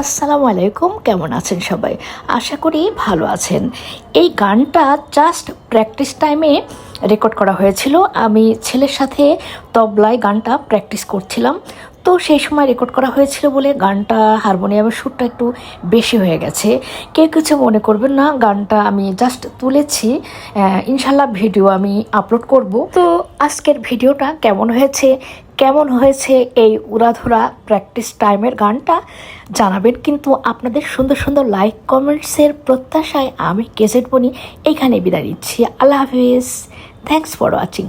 আসসালামু আলাইকুম, কেমন আছেন সবাই? আশা করি ভালো আছেন। এই গানটা জাস্ট প্র্যাকটিস টাইমে রেকর্ড করা হয়েছিল। আমি ছেলের সাথে তবলায় গানটা প্র্যাকটিস করছিলাম। তো সেই সময় রেকর্ড করা হয়েছিল বলে গানটা হারমোনিয়ামের সুরটা একটু বেশি হয়ে গেছে। কেউ কিছু মনে করবেন না, গানটা আমি জাস্ট তুলেছি। ইনশাল্লাহ ভিডিও আমি আপলোড করব। তো আজকের ভিডিওটা কেমন হয়েছে কেমন হয়েছে এই উড়াধুরা প্র্যাকটিস টাইমের গানটা জানাবেন, কিন্তু আপনাদের সুন্দর সুন্দর লাইক কমেন্টসের প্রত্যাশায় আমি কেজেট বনি এইখানে বিদায় নিচ্ছি। আল্লাহ হাফিজ। Thanks for watching